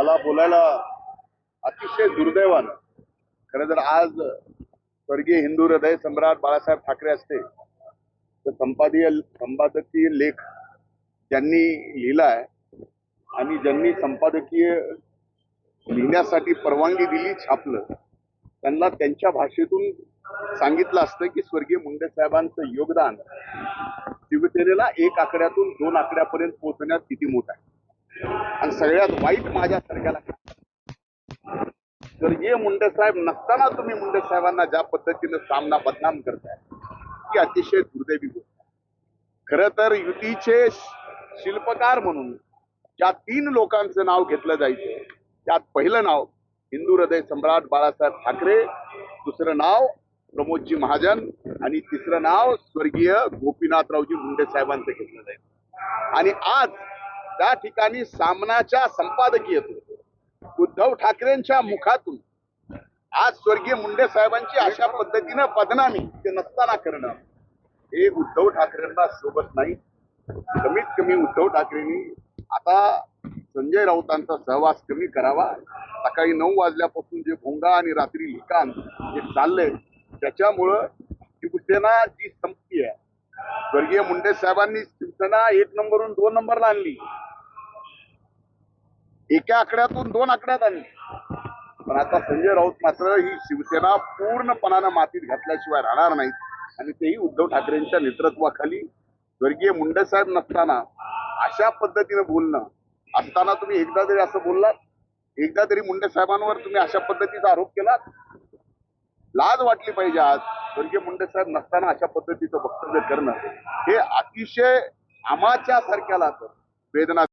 मला बोलायला अतिशय दुर्दैवानं. खरं जर आज स्वर्गीय हिंदू हृदय सम्राट बाळासाहेब ठाकरे असते. तर संपादीय संपादकीय लेख ज्यांनी लिहिलाय आणि ज्यांनी संपादकीय लिहिण्यासाठी परवानगी दिली छापलं त्यांना त्यांच्या भाषेतून सांगितलं असतं की स्वर्गीय मुंडे साहेबांचं योगदान शिवसेनेला एक आकड्यातून दोन आकड्यापर्यंत पोहोचण्यात किती मोठं आहे. आणि सगळ्यात वाईट माझ्यासारख्याला स्वर्गीय मुंडे साहेब नसताना तुम्ही मुंडे साहेबांना ज्या पद्धतीनं सामना बदनाम करताय ती अतिशय दुर्दैवी गोष्ट खर तर युतीचे शिल्पकार म्हणून ज्या तीन लोकांचं नाव घेतलं जायचं त्यात पहिलं नाव हिंदू हृदय सम्राट बाळासाहेब ठाकरे दुसरं नाव प्रमोदजी महाजन आणि तिसरं नाव स्वर्गीय गोपीनाथरावजी मुंडे साहेबांचं घेतलं जाईल आणि आज त्या ठिकाणी सामनाच्या संपादकीयतून उद्धव ठाकरेंच्या मुखातून. आज स्वर्गीय मुंडे साहेबांची अशा पद्धतीनं बदनामी ते नसताना करणं हे उद्धव ठाकरेंना सोबत नाही. कमीत कमी उद्धव ठाकरेंनी आता संजय राऊतांचा सहवास कमी करावा. सकाळी नऊ वाजल्यापासून जे भोंगा आणि रात्री लिखाण जे चाललंय त्याच्यामुळं शिवसेना जी संपती आहे स्वर्गीय मुंडे साहेबांनी शिवसेना एक नंबरहून दोन नंबरला आणली. एका आकड्यातून दोन आकड्यात आणली पण आता संजय राऊत मात्र ही शिवसेना पूर्णपणानं मातीत घातल्याशिवाय राहणार नाहीत. आणि तेही उद्धव ठाकरेंच्या नेतृत्वाखाली स्वर्गीय मुंडे साहेब नसताना अशा पद्धतीनं बोलणं असताना तुम्ही एकदा तरी असं बोललात एकदा तरी मुंडे साहेबांवर तुम्ही अशा पद्धतीचा आरोप केलात? लाज वाटली पाहिजे आज स्वर्गीय मुंडे साहेब नसताना अशा पद्धतीचं वक्तव्य करणं हे अतिशय आमाच्या सारख्याला वेदना